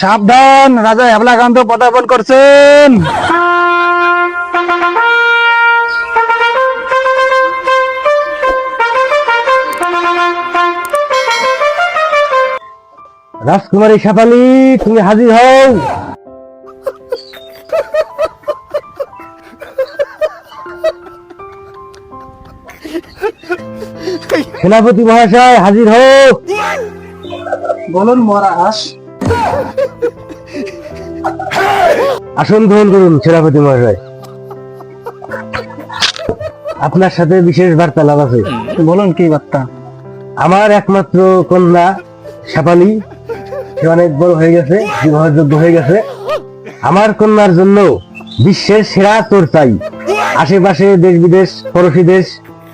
সাবধান, রাজা হেবলাকান্ত পদার্পণ করছেন। রাজকুমারী শেফালি, তুমি হাজির হও। সেনাপতি মহাশয়, হাজির হও। বলুন মহারাজ। আসন গ্রহণ করুন সেনাপতি মহাশয়। আপনার সাথে বিশেষ বার্তালাপ আছে। বলুন কি বার্তা? আমার একমাত্র কন্যা শেফালি সে অনেক বড় হয়ে গেছে বিবাহযোগ্য হয়ে গেছে। আমার কন্যার জন্য বিশ্বের সেরা তোর চাই। আশেপাশে দেশ বিদেশ পড়োশী দেশ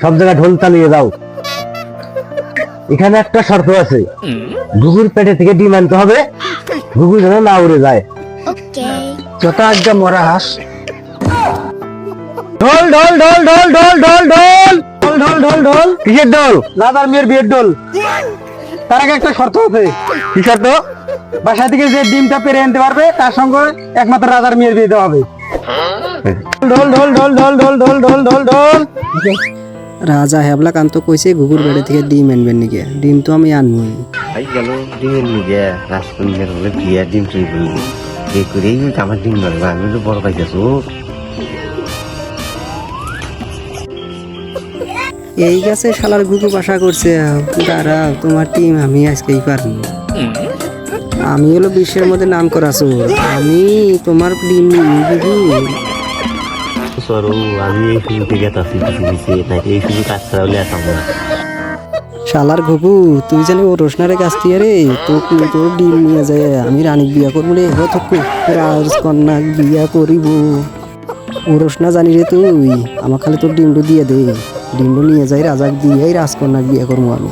সব জায়গায় ঢোল চালিয়ে দাও এখানে একটা শর্ত আছে ঘুঘুর পেটে থেকে ডিম আনতে হবে ঘুঘু যেন না উড়ে যায় যথা আজ্ঞা মরা হাঁস ঢোল ঢোল ঢোল ঢোল ঢোল ঢোল ঢোল ঢোল ঢোল ঢোল ঢোল কিসের ঢোল রাজার মেয়ের বিয়ের ঢোল তার আগে একটা শর্ত আছে কি শর্ত বাসা থেকে যে ডিমটা পেরে আনতে পারবে তার সঙ্গে একমাত্র রাজার মেয়ের বিয়ে দেওয়া হবে ঢোল ঢোল ঢোল ঢোল ঢোল ঢোল ঢোল ঢোল ঢোল রাজা হেবলাকান্ত কইছে গুগুর বেড়ে থেকে ডিম আনবেন নাকি? ডিম তো আমি আনবই আই গেল ডিমের নিগে রাজকন্যার হলে বিয়ার ডিম চুরি করব এই করেই আমার ডিম মারবে আমি তো বড় পাইতেছো এই গাছে শালার গুগু বাসা করছে দাঁড়া তোমার টিম আমি আজকেই পারব আমি হলো বিশ্বের মধ্যে নাম করা আমি তোমার ডিম গুগু। সরু আমি এই সুযোগে গেতাছি কিছু হয়েছে নাকি এই সুযোগ কাজ করা হলে আসাম না শালার ঘুঘু তুই জানি ও রোশনারে গাছ দিয়ে রে তো তোর ডিম নিয়ে যায়, আমি রানীক বিয়া করব রে ও তো রাজকন্যা বিয়া করিব ও রোশনা জানি রে তুই আমার খালি তোর ডিমটো দিয়ে দে ডিমটো নিয়ে যাই রাজাক দিয়ে রাজকন্যাক বিয়া করব আমি।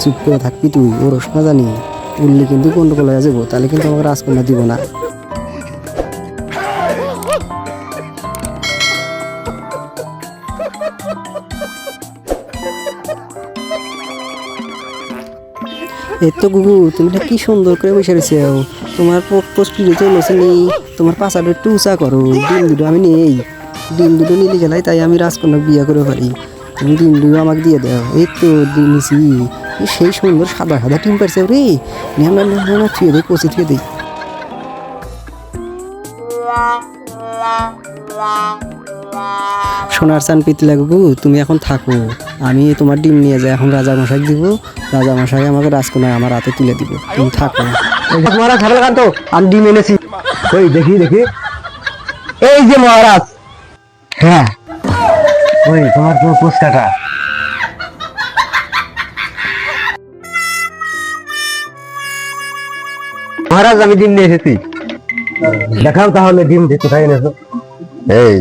চুপ করে থাকবি তুই ও রোশনা জানি, উল্লি কিন্তু গন্ডগোল হয়ে যাব তাহলে কিন্তু আমাকে রাজকন্যা দিব না। এই তো গুগু তুমি এটা কি সুন্দর করে বসে রয়েছে তোমার পোস্ট চলেছে নি তোমার পাশাটা একটু উঁচা করো। ডিম দুটো আমি নেই। ডিম দুটো নিলে গেলাই তাই আমি রাজকন্যা বিয়ে করে পারি তুমি ডিম দুটো আমাকে দিয়ে দাও। এই তো ডিম নিছি। সেই সুন্দর সাদা সাদা ডিম পারছে রে। না না না না দেই সোনার চান পিতলা গুগু তুমি এখন থাকো। আমি তোমার ডিম নিয়ে যাই এখন রাজা মশাই দিব। রাজা মশাই আমাকে রাজকন্যা আমার হাতে তুলে দিব। তুমি থাকো। মহারাজ হেবলাকান্ত আমি ডিম এনেছি। ওই দেখি দেখি। এই যে মহারাজ। হ্যাঁ। ওই তোমার তোমার পোস্টাটা মহারাজ আমি ডিম নিয়ে এসেছি। দেখাও তাহলে ডিম কোথায় এনেছো। এই।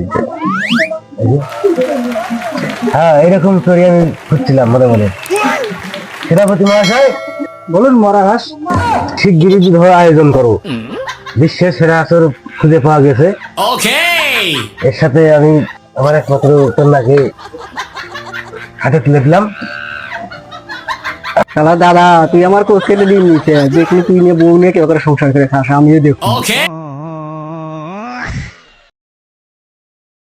হ্যাঁ এরকম আমি খুঁজছিলাম মনে মনে। সেনাপতি মহাশয় বলুন মহারাজ শিগগিরই বিবাহ আয়োজন করো বিশ্বের সেরা আসর খুঁজে পাওয়া গেছে। এর সাথে আমি আমার একমাত্র কন্যাকে হাতে তুলে দিলাম। শালা দাদা তুই আমার কোচ কেটে দিন নিচে যেখানে তুই নিয়ে বউ নিয়ে কেউ করে সংসার করে খাস আমিও দেখো